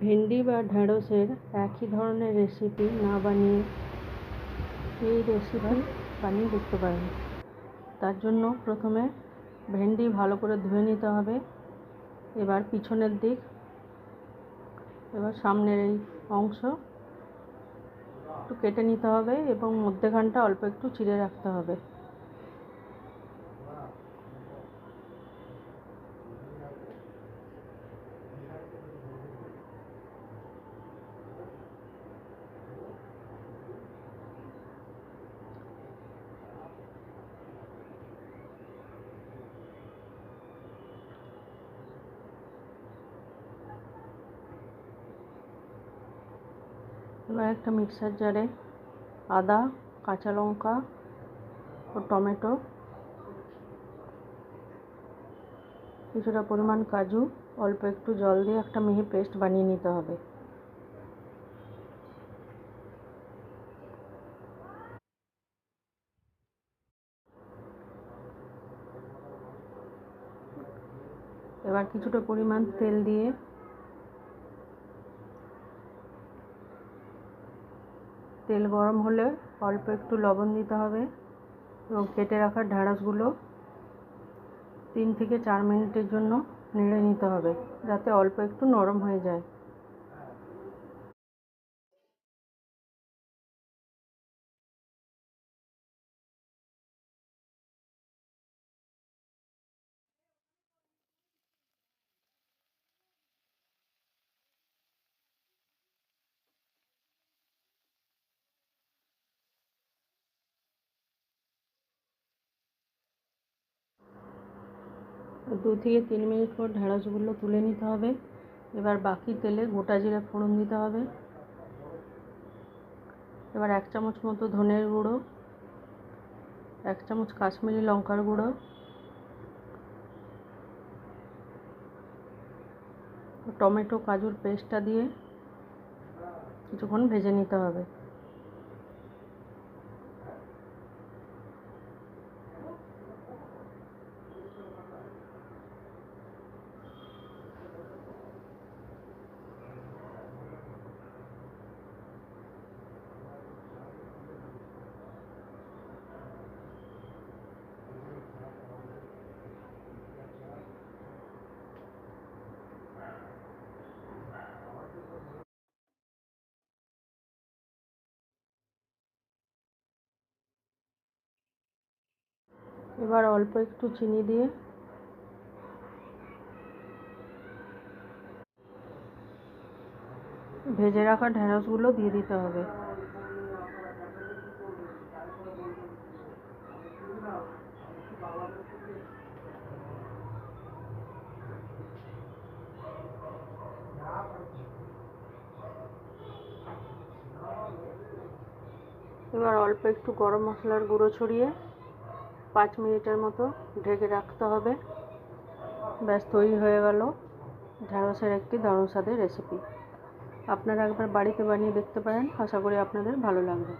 ভেন্ডি বা ঢ্যাঁড়সের একই ধরনের রেসিপি না বানিয়ে এই রেসিপি বানিয়ে দেখতে পারেন। তার জন্য প্রথমে ভেন্ডি ভালো করে ধুয়ে নিতে হবে। এবার পিছনের দিক, এবার সামনের এই অংশ একটু কেটে নিতে হবে এবং মধ্যেখানটা অল্প একটু চিড়ে রাখতে হবে। এবার একটা মিক্সার জারে আদা, কাঁচা লঙ্কা ও টমেটো, কিছুটা পরিমাণ কাজু, অল্প একটু জল দিয়ে একটা মিহি পেস্ট বানিয়ে নিতে হবে। এবার কিছুটা পরিমাণ তেল দিয়ে তেল গরম হলে অল্প একটু লবণ দিতে হবে এবং কেটে রাখা ঢ্যাঁড়সগুলো তিন থেকে চার মিনিটের জন্য নেড়ে নিতে হবে যাতে অল্প একটু নরম হয়ে যায়। দু থেকে তিন মিনিট পর ঢ্যাঁড়সগুলো তুলে নিতে হবে। এবার বাকি তেলে গোটা জিরে ফোড়ন দিতে হবে। এবার এক চামচ মতো ধনের গুঁড়ো, এক চামচ কাশ্মীরি লঙ্কার গুঁড়ো, টমেটো, কাজুর পেস্টটা দিয়ে কিছুক্ষণ ভেজে নিতে হবে। এবার অল্প একটু চিনি দিয়ে ভেজে রাখা ঢ্যাঁড়সগুলো দিয়ে দিতে হবে। এবার অল্প একটু গরম মশলার গুঁড়ো ছড়িয়ে পাঁচ মিনিটের মতো ঢেকে রাখতে হবে। ব্যাস, তৈরি হয়ে গেল ঢ্যাঁড়সের একটি দারুণ স্বাদের রেসিপি আপনারা একবার বাড়িতে বানিয়ে দেখতে পারেন। আশা করি আপনাদের ভালো লাগবে।